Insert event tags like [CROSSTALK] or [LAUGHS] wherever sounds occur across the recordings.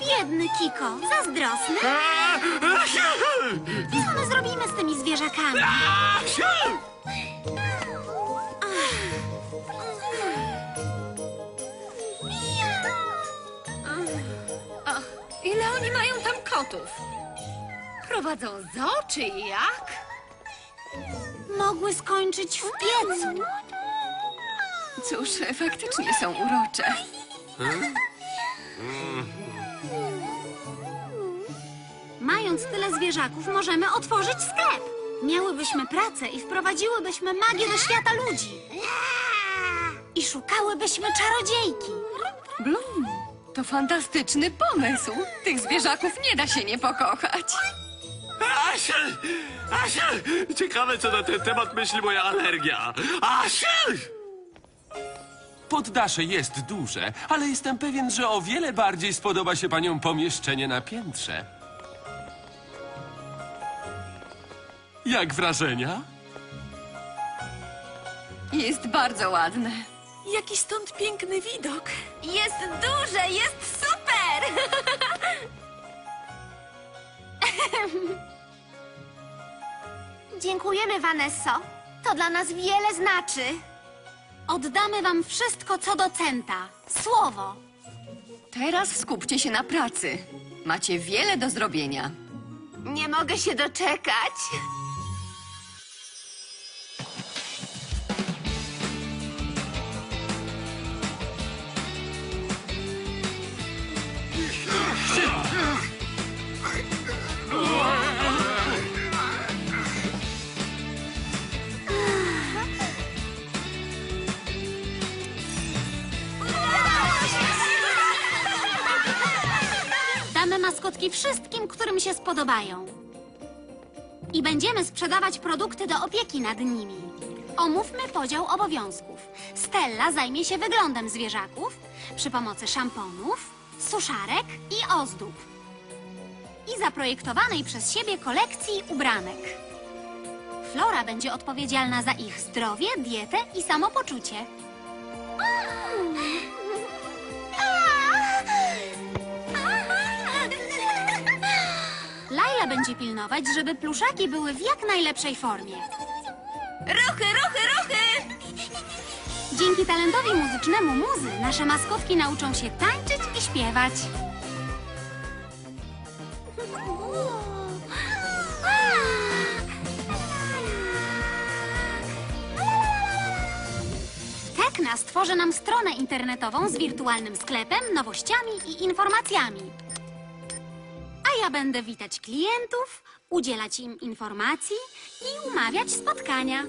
Biedny Kiko, zazdrosny. Co my zrobimy z tymi zwierzakami? Ile oni mają tam kotów? Prowadzą zoo czy jak? Mogły skończyć w piecu. Cóż, faktycznie są urocze. Mając tyle zwierzaków, możemy otworzyć sklep. Miałybyśmy pracę i wprowadziłybyśmy magię do świata ludzi. I szukałybyśmy czarodziejki. Blum, to fantastyczny pomysł. Tych zwierzaków nie da się nie pokochać. Asiel! Asiel! Ciekawe, co na ten temat myśli moja alergia. Asiel! Poddasze jest duże, ale jestem pewien, że o wiele bardziej spodoba się paniom pomieszczenie na piętrze. Jak wrażenia? Jest bardzo ładne. Jaki stąd piękny widok. Jest duże, jest super! [LAUGHS] Dziękujemy, Vanesso. To dla nas wiele znaczy. Oddamy wam wszystko co do centa. Słowo. Teraz skupcie się na pracy. Macie wiele do zrobienia. Nie mogę się doczekać. Wszystkim, którym się spodobają. I będziemy sprzedawać produkty do opieki nad nimi. Omówmy podział obowiązków. Stella zajmie się wyglądem zwierzaków przy pomocy szamponów, suszarek i ozdób. I zaprojektowanej przez siebie kolekcji ubranek. Flora będzie odpowiedzialna za ich zdrowie, dietę i samopoczucie. Będzie pilnować, żeby pluszaki były w jak najlepszej formie. Ruchy, ruchy, ruchy! Dzięki talentowi muzycznemu muzy nasze maskotki nauczą się tańczyć i śpiewać. Tekna stworzy nam stronę internetową z wirtualnym sklepem, nowościami i informacjami. Ja będę witać klientów, udzielać im informacji i umawiać spotkania.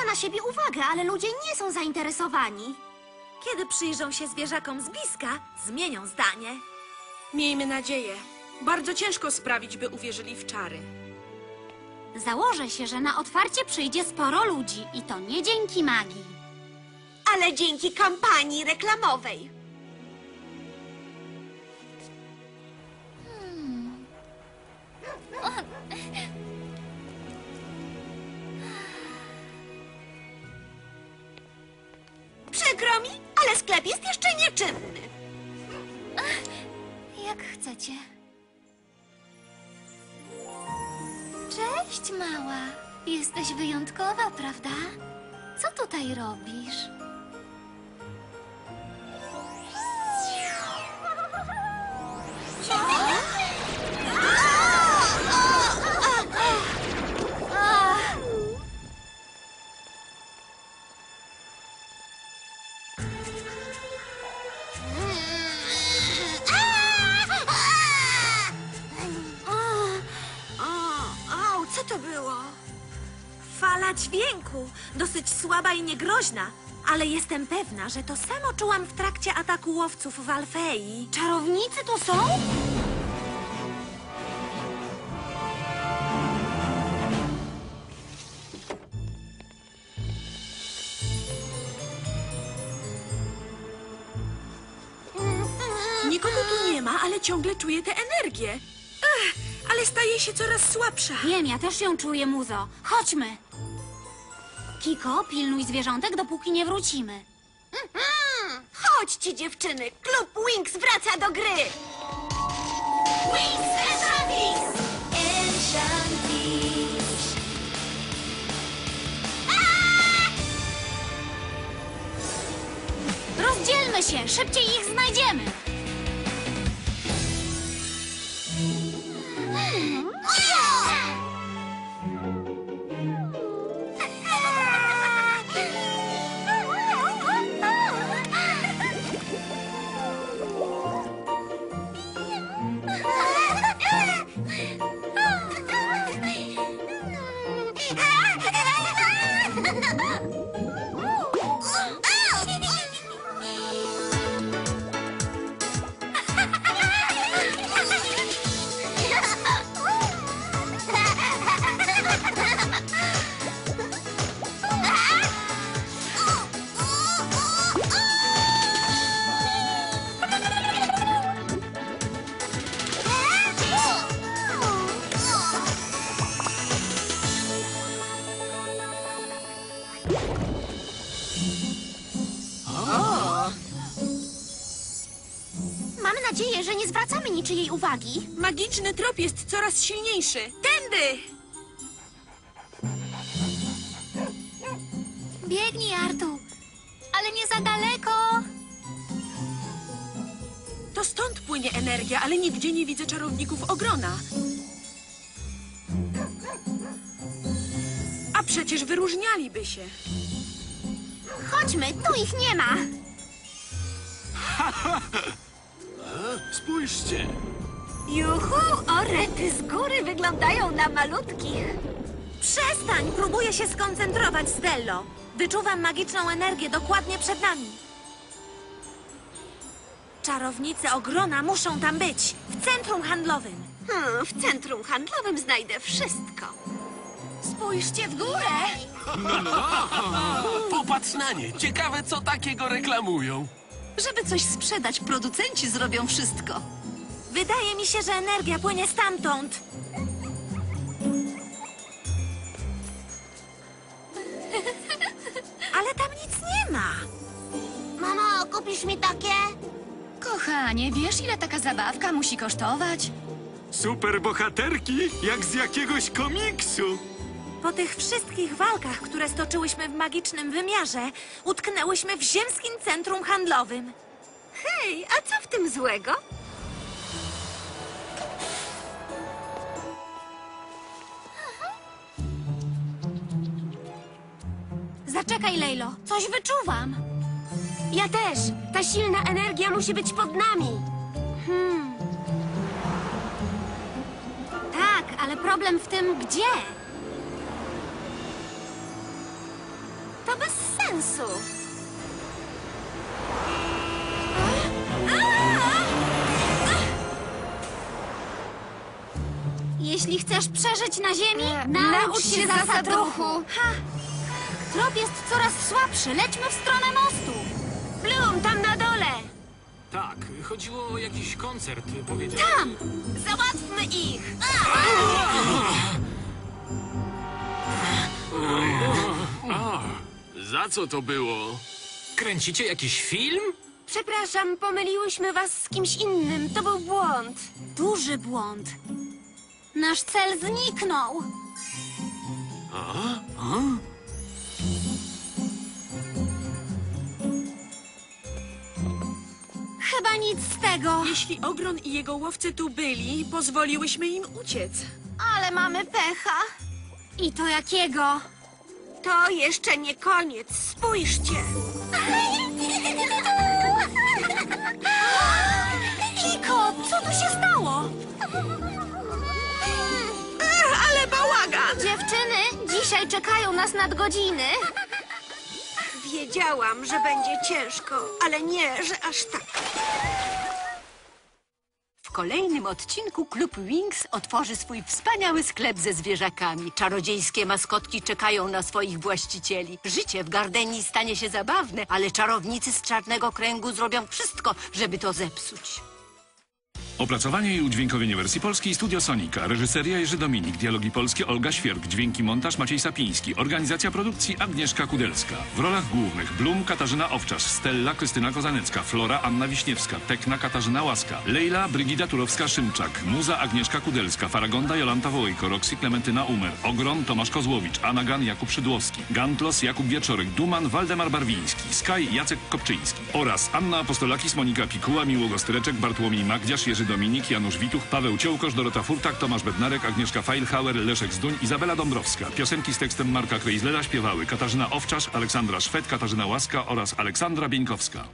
Zwraca na siebie uwagę, ale ludzie nie są zainteresowani. Kiedy przyjrzą się zwierzakom z bliska, zmienią zdanie. Miejmy nadzieję. Bardzo ciężko sprawić, by uwierzyli w czary. Założę się, że na otwarcie przyjdzie sporo ludzi i to nie dzięki magii. Ale dzięki kampanii reklamowej. Przykro mi, ale sklep jest jeszcze nieczynny. Jak chcecie. Cześć, mała. Jesteś wyjątkowa, prawda? Co tutaj robisz? to było? Fala dźwięku, dosyć słaba i niegroźna, ale jestem pewna, że to samo czułam w trakcie ataku łowców w Alfei. Czarownicy to są? Nikogo tu nie ma, ale ciągle czuję tę energię. Ech, ale staje się coraz słabsza. Wiem, ja też ją czuję, muzo. Chodźmy. Kiko, pilnuj zwierzątek, dopóki nie wrócimy. Chodźcie, dziewczyny! Klub Wings wraca do gry! Wings Enchantis! Enchantis! Rozdzielmy się, szybciej ich znajdziemy. Zwracamy niczyjej uwagi. Magiczny trop jest coraz silniejszy. Tędy! Biegnij, Artu. Ale nie za daleko. To stąd płynie energia, ale nigdzie nie widzę czarowników ogrona. A przecież wyróżnialiby się. Chodźmy, tu ich nie ma. [LAUGHS] Spójrzcie. Juhu! Orety z góry wyglądają na malutkich. Przestań! Próbuję się skoncentrować, Stello. Wyczuwam magiczną energię dokładnie przed nami. Czarownice ogrona muszą tam być, w centrum handlowym. Hmm, w centrum handlowym znajdę wszystko. Spójrzcie w górę! [LAUGHS] Popatrz na nie. Ciekawe, co takiego reklamują. Żeby coś sprzedać, producenci zrobią wszystko. Wydaje mi się, że energia płynie stamtąd. Ale tam nic nie ma. Mamo, kupisz mi takie? Kochanie, wiesz ile taka zabawka musi kosztować? Super bohaterki, jak z jakiegoś komiksu. Po tych wszystkich walkach, które stoczyłyśmy w magicznym wymiarze, utknęłyśmy w ziemskim centrum handlowym. Hej, a co w tym złego? Zaczekaj, Lejlo. Coś wyczuwam. Ja też. Ta silna energia musi być pod nami. Tak, ale problem w tym, gdzie? Sensu. Jeśli chcesz przeżyć na ziemi, naucz naucz się się zasad zasad ruchu. Ha! Trop jest coraz słabszy. Lećmy w stronę mostu. Bloom, tam na dole. Tak, chodziło o jakiś koncert, powiedział. Tam! Załatwmy ich. Za co to było? Kręcicie jakiś film? Przepraszam, pomyliłyśmy was z kimś innym. To był błąd. Duży błąd. Nasz cel zniknął. Chyba nic z tego. Jeśli ogron i jego łowcy tu byli, pozwoliłyśmy im uciec. Ale mamy pecha. I to jakiego? To jeszcze nie koniec. Spójrzcie. Kiko, co tu się stało? Ale bałagan! Dziewczyny, dzisiaj czekają nas nadgodziny. Wiedziałam, że będzie ciężko, ale nie, że aż tak. Kolejnym odcinku Klub Wings otworzy swój wspaniały sklep ze zwierzakami. Czarodziejskie maskotki czekają na swoich właścicieli. Życie w Gardenii stanie się zabawne, ale czarownicy z Czarnego Kręgu zrobią wszystko, żeby to zepsuć. Opracowanie i udźwiękowienie wersji polskiej Studio Sonika. Reżyseria Jerzy Dominik. Dialogi polskie Olga Świerk. Dźwięki montaż Maciej Sapiński. Organizacja produkcji Agnieszka Kudelska. W rolach głównych Blum Katarzyna Owczarz, Stella Krystyna Kozanecka, Flora Anna Wiśniewska, Tekna Katarzyna Łaska, Lejla Brygida Turowska-Szymczak, Muza Agnieszka Kudelska, Faragonda Jolanta Wołejko, Roxy Klementyna Umer, Ogron Tomasz Kozłowicz, Anagan Jakub Szydłowski, Gantlos Jakub Wieczorek, Duman Waldemar Barwiński, Sky Jacek Kopczyński. Oraz Anna Apostolakis, Monika Pikuła, Miłogo Bartłomiej Magdziarz, Jerzy Dominik, Janusz Wituch, Paweł Ciołkosz, Dorota Furtak, Tomasz Bednarek, Agnieszka Feilhauer, Leszek Zduń, Izabela Dąbrowska. Piosenki z tekstem Marka Krejzlera śpiewały Katarzyna Owczarz, Aleksandra Szwed, Katarzyna Łaska oraz Aleksandra Bieńkowska.